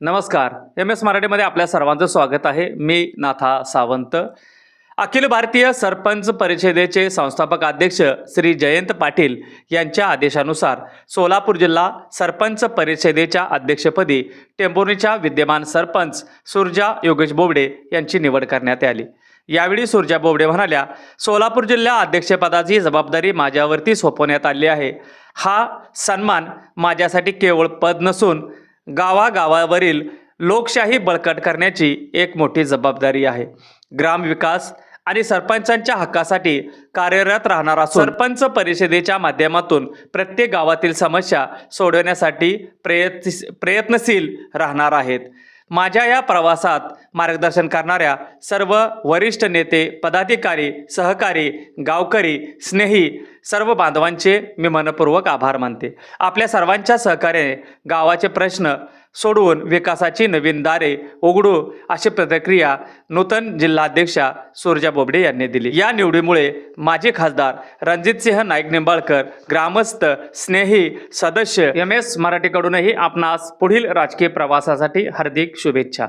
नमस्कार. M S मराठीमध्ये आपल्या सर्वांचं स्वागत आहे. मी नाथा सावंत. अखिल भारतीय सरपंच परिषदेचे संस्थापक अध्यक्ष श्री जयंत पाटील यांच्या आदेशानुसार सोलापूर जिल्हा सरपंच परिषदेच्या अध्यक्षपदी टेंभुर्णीच्या विद्यमान सरपंच सुरजा योगेश बोबडे यांची निवड करण्यात आली. यावेळी सुरजा बोबडे म्हणाल्या सोलापूर जिल्हा अध्यक्षपदाची जबाबदारी माझ्यावरती सोपवण्यात आली आहे. हा सन्मान माझ्यासाठी केवळ पद नसून गावागावावरील लोकशाही बळकट करण्याची एक मोठी जबाबदारी आहे. ग्रामविकास आणि सरपंचांच्या हक्कासाठी कार्यरत राहणार असून सरपंच परिषदेच्या माध्यमातून प्रत्येक गावातील समस्या सोडवण्यासाठी प्रयत्न प्रयत्नशील राहणार आहेत. माझ्या या प्रवासात मार्गदर्शन करणाऱ्या सर्व वरिष्ठ नेते पदाधिकारी सहकारी गावकरी स्नेही सर्व बांधवांचे मी मनपूर्वक आभार मानते. आपल्या सर्वांच्या सहकार्याने गावाचे प्रश्न सोडवून विकासाची नवीन दारे उघडू अशी प्रतिक्रिया नूतन जिल्हाध्यक्षा सुरजा बोबडे यांनी दिली. या निवडीमुळे माजी खासदार रणजितसिंह नाईक निंबाळकर ग्रामस्थ स्नेही सदस्य एम एस मराठीकडूनही आपणास पुढील राजकीय प्रवासासाठी हार्दिक शुभेच्छा.